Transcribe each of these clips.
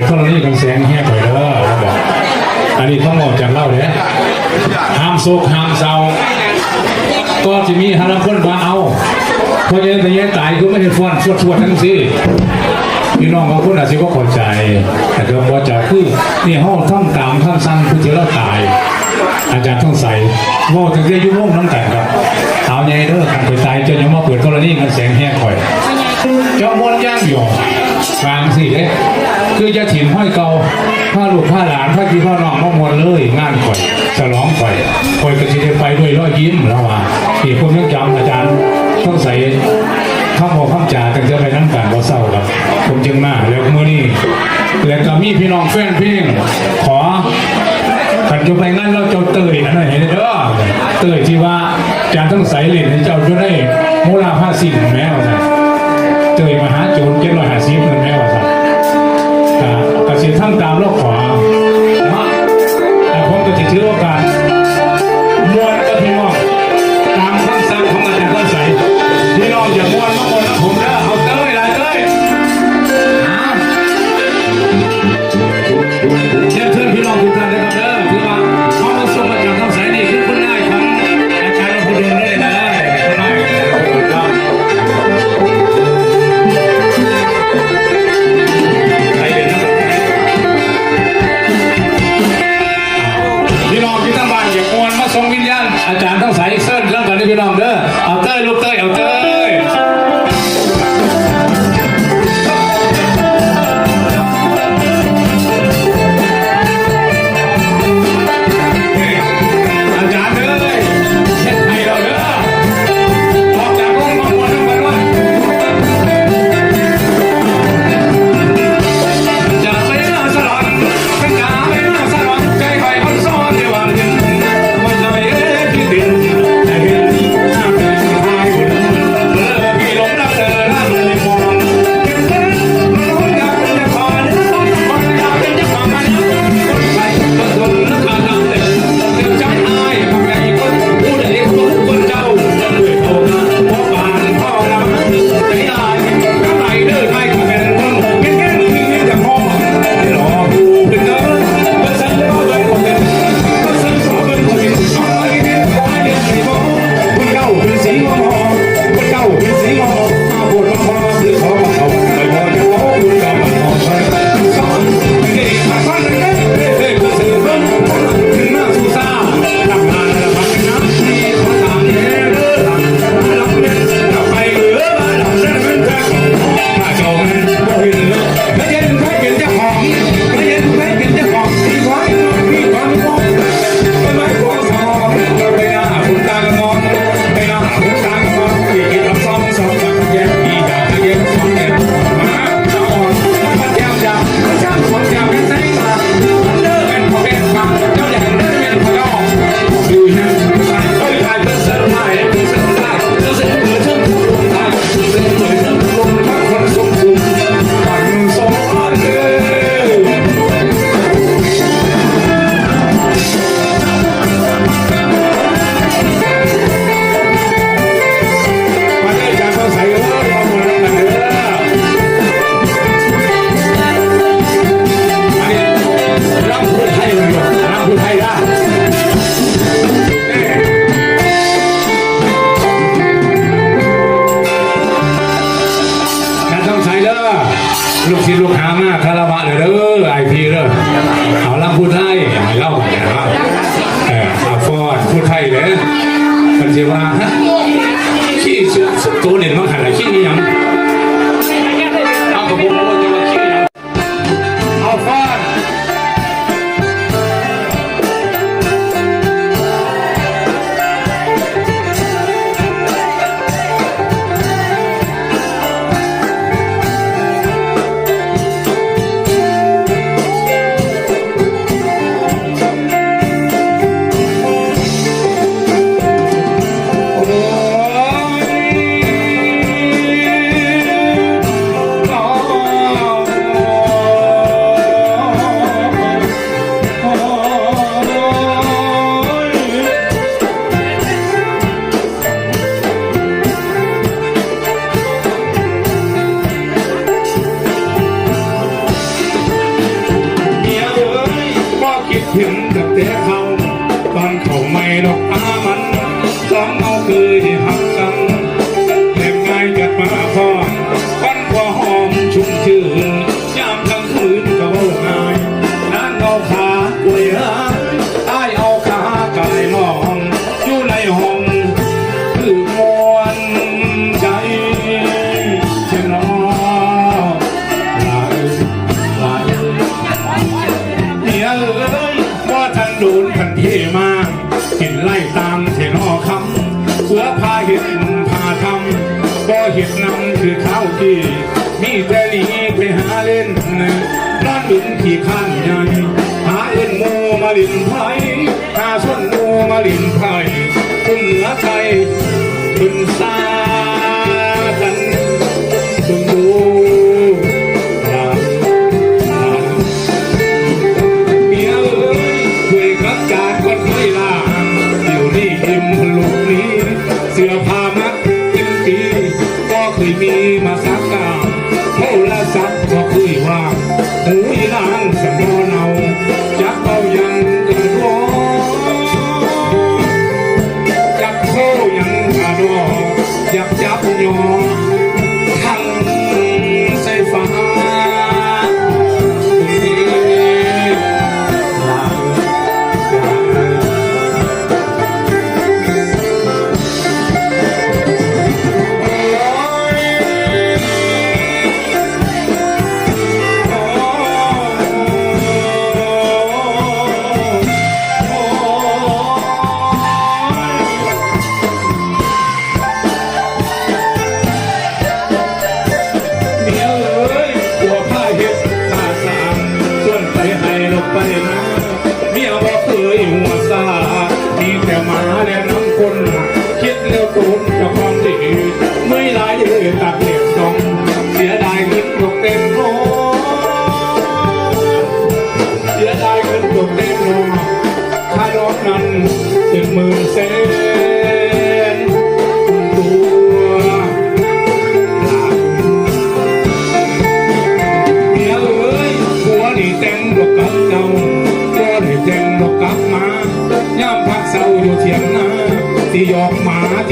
ธรณีกำแสงแห้งไปแล้วอกอันนี้ต้องออกจากเล่าเลยห้ามโศกห้ามเศร้า ก็จะมีฮาราคนมาเอา เพราะยังแต่ยันตายก็ไม่เห็นฟ้อนฟวดฟวดทั้งสิพี่น้องบางคุณอาจจะก็เข้าใจ แต่ก็พอใจคือเนี่ยห้องท่องตามท่านสั้นเพื่อจะเล่าตาย อาจารย์ท่องใส่ว่าถึงจะยุ่งโลกน้ำแต่งครับเอาญ่เด้อการไปตายจนยังมาเปิดกรณีกันแสงแห้งคอยเจ้ามวนย่างหยอง วางสิเด้คือจะถิ่นห้อยเกาผ้าลูกผ้าหลานผ้ากีผ้าน้องผ้ามวลเลยงานข่อยจะร้องข่อยข่อยกระชิดไปด้วยรอยยิ้มระหว่างอีกคนยังจำอาจารย์ต้องใส่ข้ามพอข้ามจ่าจังจะไปนั่งการบ่าเศร้าครับ ผมจึงมาแล้วเมื่อนี้แล้วก็มีพี่น้องแฟนเพลงขอขันจะไปงั้นเราเจ้าเตยอันนั้นเห็เด้อเตยที่ว่าอาจารย์ต้องใส่เหรียญให้เจ้าจะได้โมลาผ้าสิ่งไหม con el สียเขาตอนเขาไม่ดอกอามันสองเอาคือ มีแต่นีไปหาเล่นนอนบินที่ข้างใหญ่หาเล่นโมมาลินไผ่หาส้นโมมาลินไผ่คุณเหนือคุณสา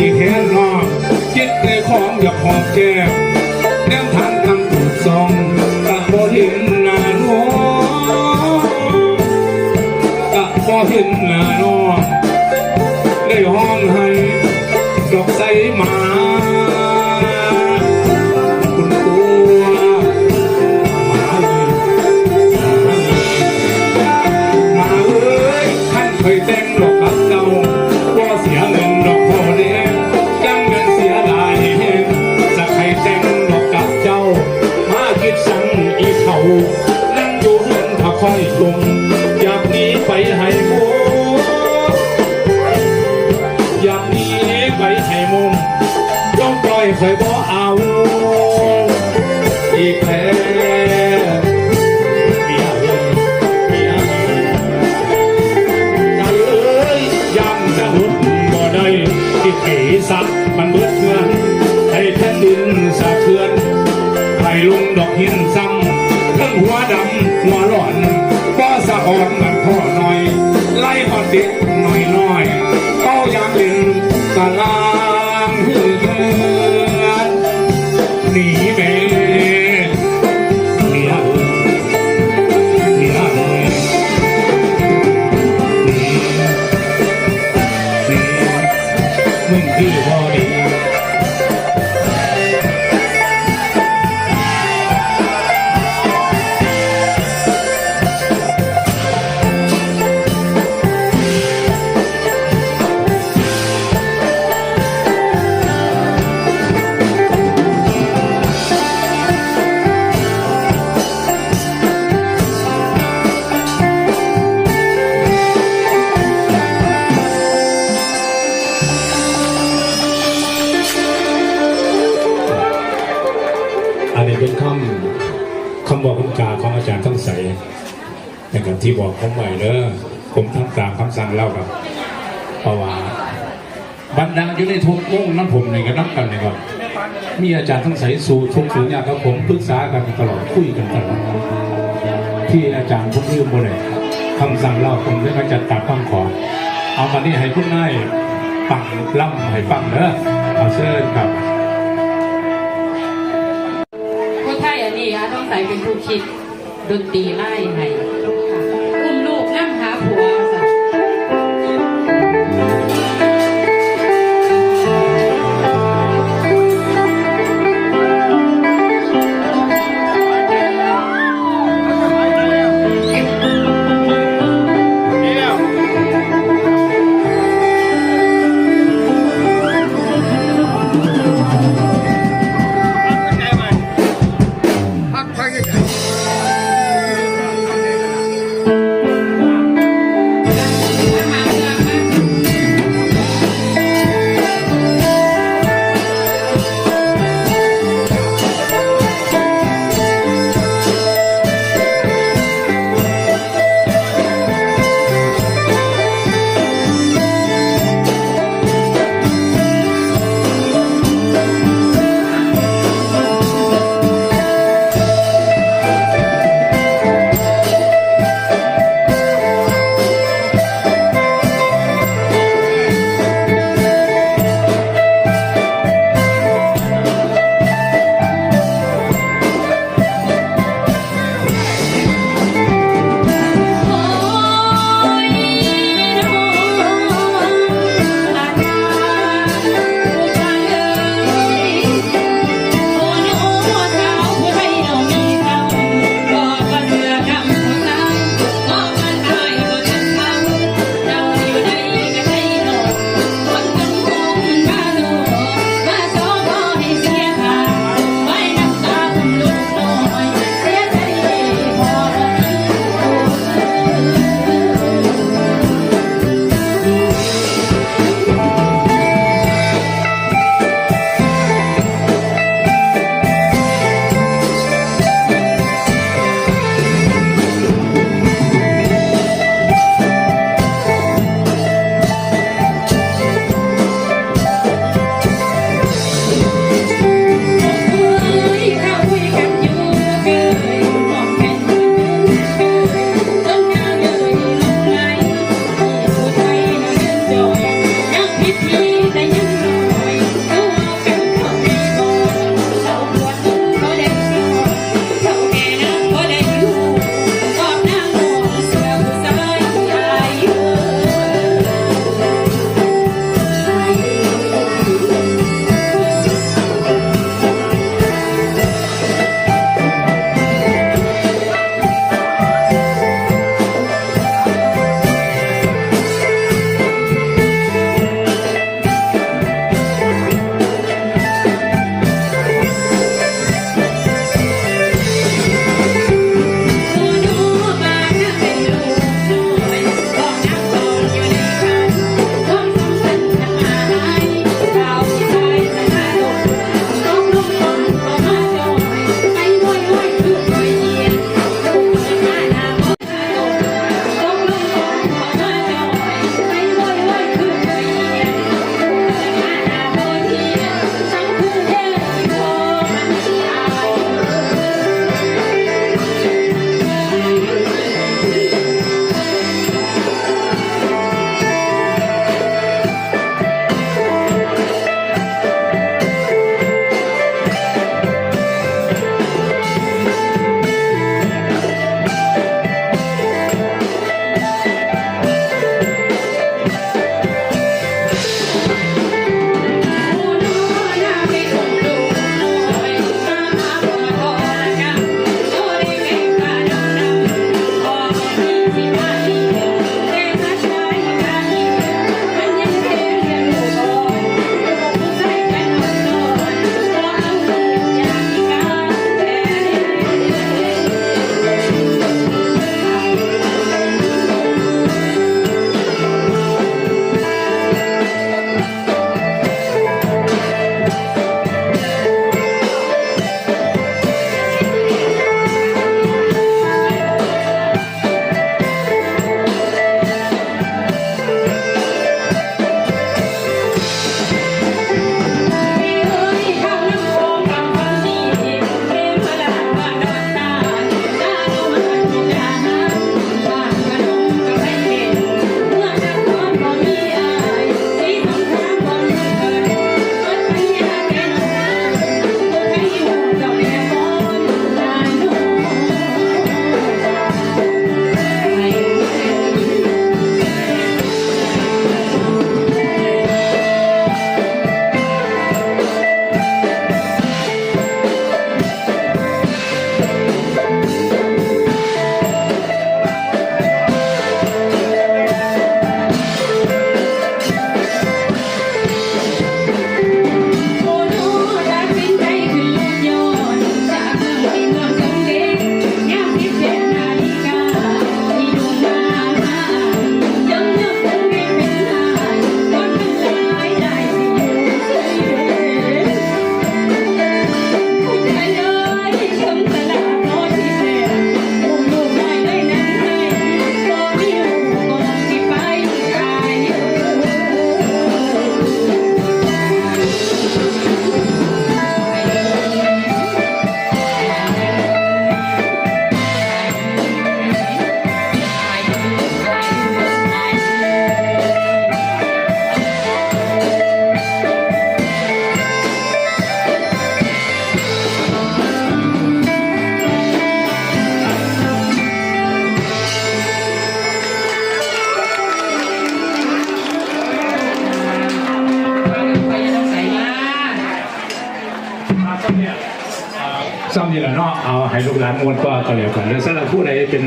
ติแหนนอกจิตใจของอยากหอมแก้ม ค่อยลงอยากหนีไปให้มุมอยากหนีไปให้มุมต้องปล่อยคอยบ่เอาอีกแล้วที่ปีสักมันเบิดเงินให้แผ่นดินสะเทือนให้ลุงดอกหินซ้ำ หัวดำหัวหลอนก็สะอ่อนเหมือนพ่อหน่อย ไล่พอติดหน่อยน้อยก็ยังเป็นตะลางหื่อนหนีแม่ มีอาจารย์ทั้งสายสู่ทุกสูงเนี่ยครับผมปรึกษากันตลอดคุยกันตลอดที่อาจารย์พุ่มลืมบ่เลยคำสั่งเล่าผมได้มาจัดตามข้องขอเอามานี่ให้พุ่นง่ายปังล่ำให้ฟังเนอะเอาเชิญครับผู้ไทยอันนี้ฮะต้องใส่เป็นผู้คิดดนตรีไล่ให้ นี่แหละเนาะเอาให้ลูกหลานมวนก็ก็แล้วกันแล้วสำหรับผู้ใดเป็น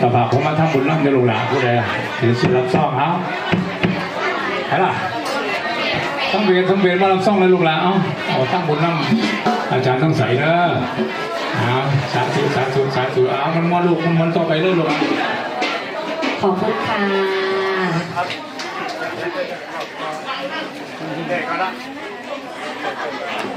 ตบะผมมาทำบุญน้ำในลูกหลานผู้ใดถือสิรับซ่องเอาใช่ล่ะต้องเวียนต้องเวียนมารับซ่องเลยลูกหลานเอาเอาตั้งบุญน้ำอาจารย์ต้องใส่เด้อเอาสาธุสาธุสาธุเอามันมวนลูกมันมวนต่อไปเลยลูกขอบคุณค่ะเ